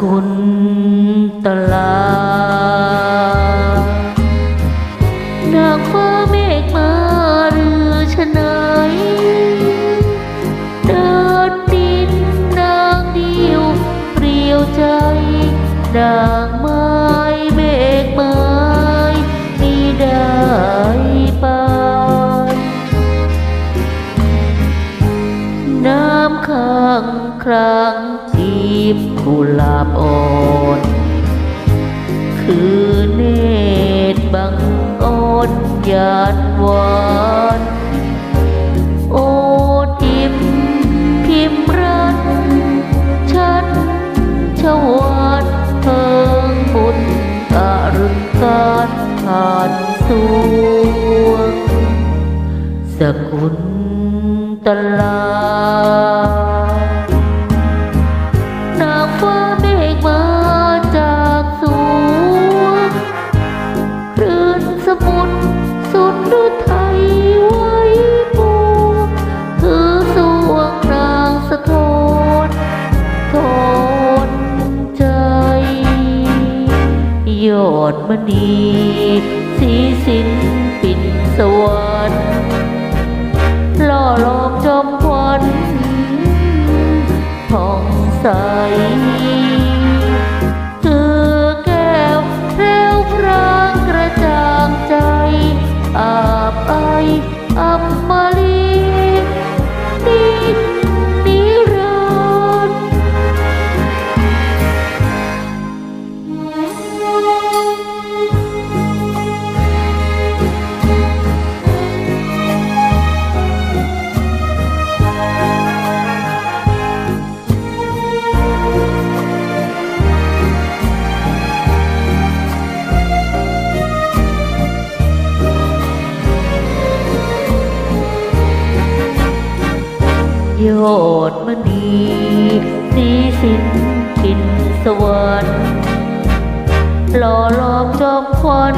กุลตลานางฟ้าเมฆมาหรือชนัหนเดินดินนางเดียวเปรียวใจดัง น้ำค้างครางจีบกุหลาบอ่อนคือเนตรบังอ่อนหยาดหวานโอทิมพิมรันชัดชวานเพิงบุญอรุณการผ่านสวงสกุลตลา นใจยอดมณีสีสินปิ่นสวรรค์ล่อหลอกจอมควันผ่องใส ยอดมณีสีสินกินสวรรค์หล่อหลอมจอมควัน